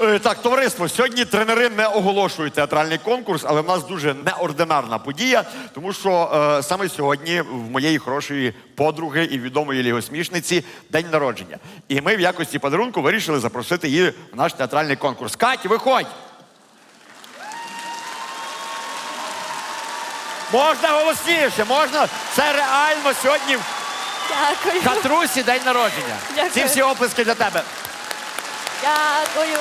Е, Так, товариство, сьогодні тренери не оголошують театральний конкурс, але в нас дуже неординарна подія, тому що е, саме сьогодні в моєї хорошої подруги і відомої лігосмішниці день народження. І ми в якості подарунку вирішили запросити її в наш театральний конкурс. Кать, виходь! Можна голосніше, можна. Це реально сьогодні Дякую. Катрусі день народження. Дякую. Ці всі оплески для тебе. Дякую.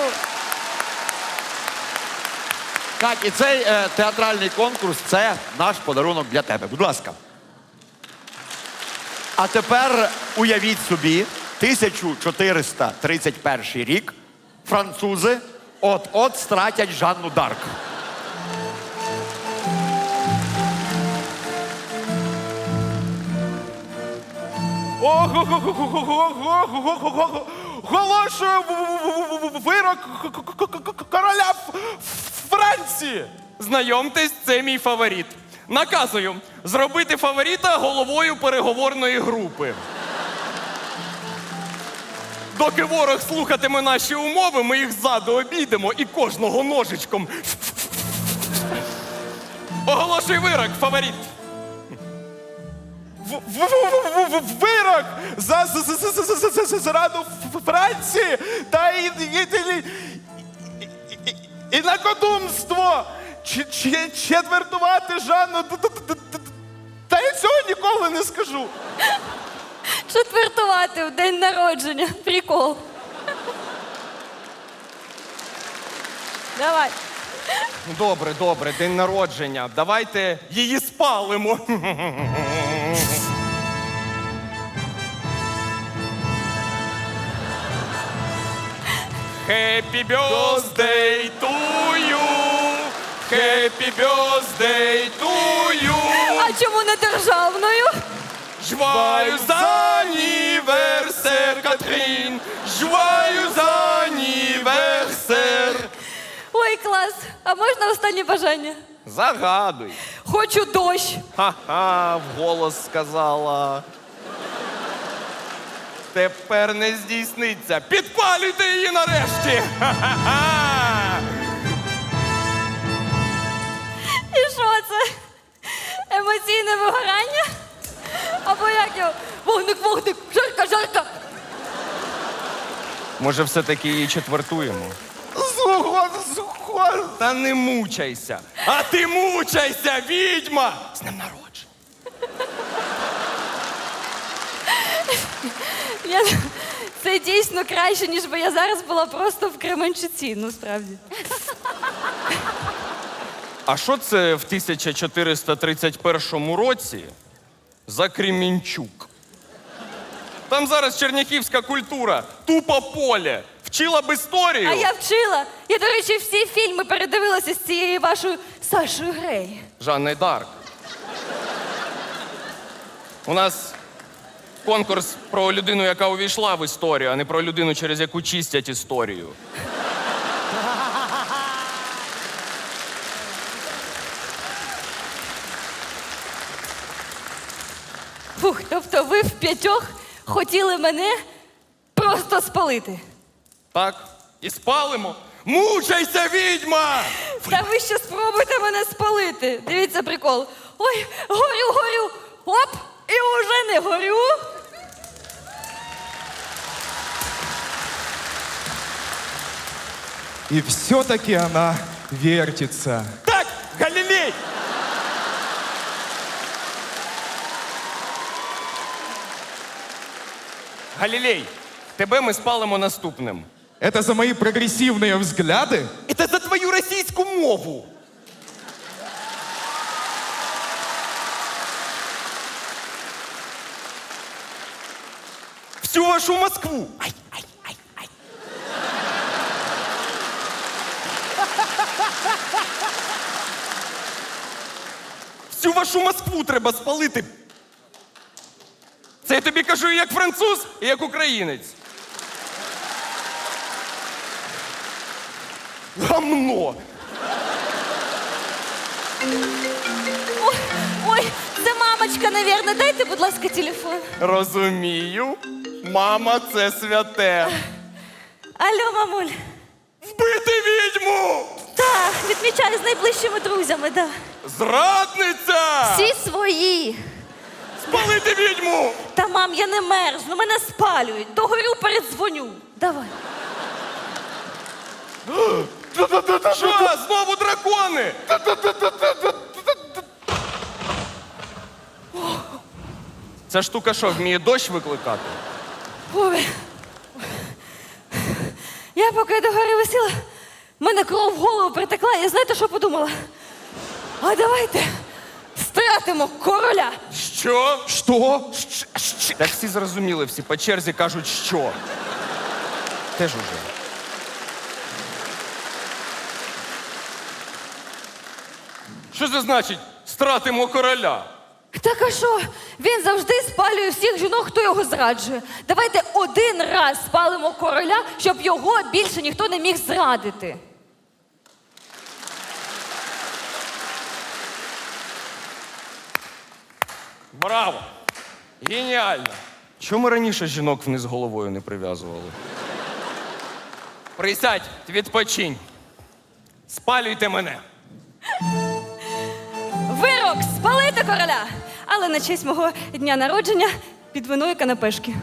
Кать, і цей е, театральний конкурс це наш подарунок для тебе. Будь ласка. А тепер уявіть собі, 1431 рік французи от-от стратять Жанну Дарк. Оголошую вирок короля Франції. Знайомтесь, це мій фаворит. Наказую зробити фаворита головою переговорної групи. Доки ворог слухатиме наші умови, ми їх ззаду обійдемо і кожного ножичком. Оголошуй вирок, фаворит. В- Вирок за зраду Франції та і, і, і, і, і, і накодумство Ч- ч- четвертувати Жанну. Та я цього ніколи не скажу. Четвертувати в день народження. Прикол. Давай. Добре, добре, день народження. Давайте її спалимо. Happy birthday to you! Happy birthday to you! А чому не державною? Joyeux anniversaire, Катрін! Joyeux anniversaire! Ой, клас. А можна останнє бажання? Загадуй. Хочу дощ. Ха-ха, вголос сказала. Тепер не здійсниться. Підпалюйте її нарешті! Ха-ха-ха! І що це? Емоційне вигорання? Або як його? Вогник, вогник, жарка, жарка. Може, все-таки її четвертуємо? Згод, згод. Та не мучайся. А ти мучайся, відьма! З ним народження. Я... Це дійсно краще, ніж би я зараз була просто в Кременчуці, ну справді. А що це в 1431 році за Кремінчук? Там зараз черняхівська культура, тупо поле. Вчила б історію. А я вчила. Я, до речі, всі фільми передивилася з цією вашою Сашою Грей. Жанни Дарк. У нас конкурс про людину, яка увійшла в історію, а не про людину, через яку чистять історію. Фух, тобто ви в п'ятьох хотіли мене просто спалити. Так? І спалимо. Мучайся, відьма! Та ви ще спробуйте мене спалити. Дивіться прикол. Ой, горю, горю. Оп, і уже не горю. И все-таки она вертится. Так, Галілей! Галілей, тебе ми спалимо наступним. Это за мои прогрессивные взгляды? Це за твою російську мову. Всю вашу Москву. Ай, ай, ай, Всю вашу Москву треба спалити. Це я тобі кажу і як француз, і як українець. Гамно. Ой, ой, це мамочка, навірно. Дайте, будь ласка, телефон. Розумію. Мама це святе. Алло, мамуль. Вбити відьму! Так, відмічаю з найближчими друзями, да. Зрадниця! Всі свої. Спалити відьму! Та мам, я не мерзну, мене спалюють. Догорю передзвоню. Давай. Що? Знову дракони! Ця штука що, вміє дощ викликати? Ой. Я поки до гори висіла, в мене кров в голову притекла, і знаєте, що подумала? А давайте стратимо короля. Що? Що? Так всі зрозуміли, всі по черзі кажуть, що. Теж уже. Що це значить стратимо короля? Так а що? Він завжди спалює всіх жінок, хто його зраджує. Давайте один раз спалимо короля, щоб його більше ніхто не міг зрадити. Браво! Геніально! Чому раніше жінок вниз головою не прив'язували? Присядь, відпочинь. Спалюйте мене. Вирок спалити короля! Але на честь мого дня народження під виною канапешки.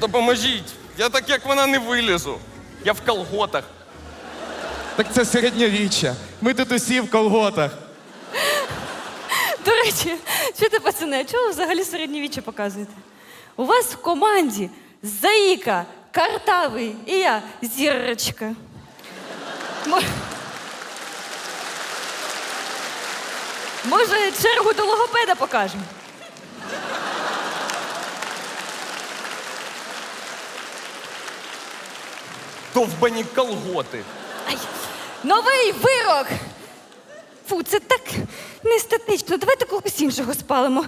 Допоможіть. Я так, як вона не вилізу. Я в колготах. Так це середньовіччя. Ми тут усі в колготах. До речі, чуєте, пацани, а чого ви взагалі середньовіччя показуєте? У вас в команді Заїка, Картавий і я зірочка. Мо- Може, чергу до логопеда покажемо? Довбані колготи. Ай, новий вирок! Фу, це так неестетично. Давайте когось іншого спалимо.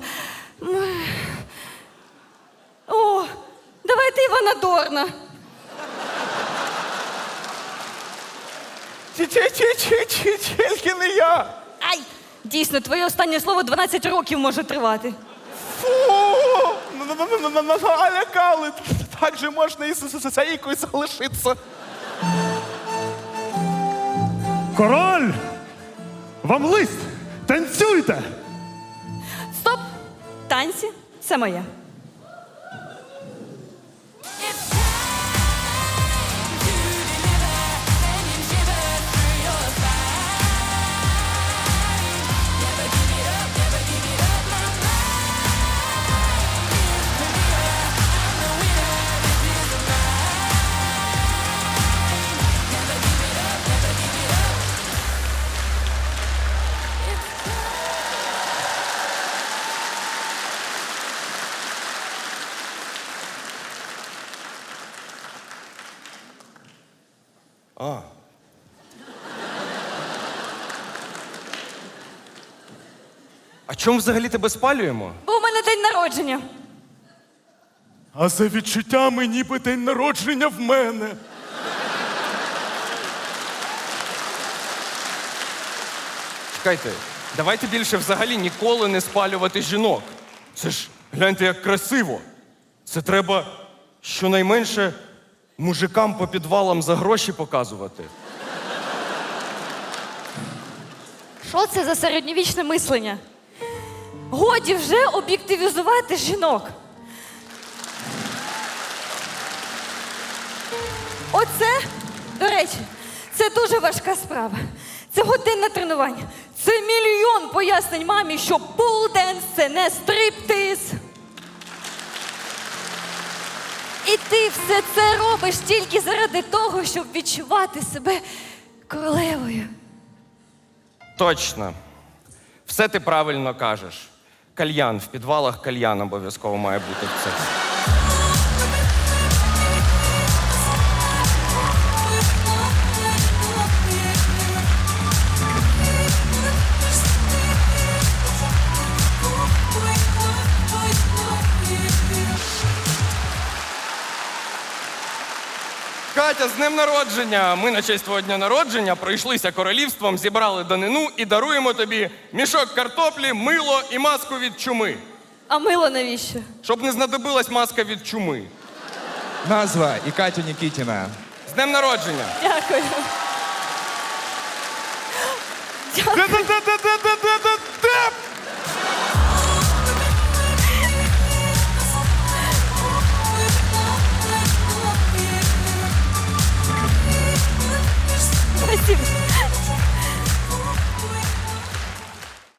М. О, давайте Івана Дорна. Ті-ті-ті-ті-ті, Тільки не я. Ай! Дійсно, твоє останнє слово 12 років може тривати. Фу! Налякали. Так же можна і з з- з Заїкою залишитися. Король! Вам лист! Танцюйте! Стоп! Танці це моє. Чому взагалі тебе спалюємо? Бо у мене день народження. А за відчуттями ніби день народження в мене. Чекайте, давайте більше взагалі ніколи не спалювати жінок. Це ж гляньте, як красиво. Це треба щонайменше мужикам по підвалам за гроші показувати. Що це за середньовічне мислення? Годі вже об'єктивізувати жінок. Оце, до речі, це дуже важка справа. Це годинне тренування. Це мільйон пояснень мамі, що пулденс це не стриптиз. І ти все це робиш тільки заради того, щоб відчувати себе королевою. Точно. Все ти правильно кажеш. Кальян в підвалах кальян обов'язково має бути в це. Катя, з днем народження! Ми на честь твого дня народження пройшлися королівством, зібрали данину і даруємо тобі мішок картоплі, мило і маску від чуми. А мило навіщо? Щоб не знадобилась маска від чуми. Назва і Катю Нікітіна. З днем народження! Дякую. Де-де-де-де-де-де-де! Спасибо.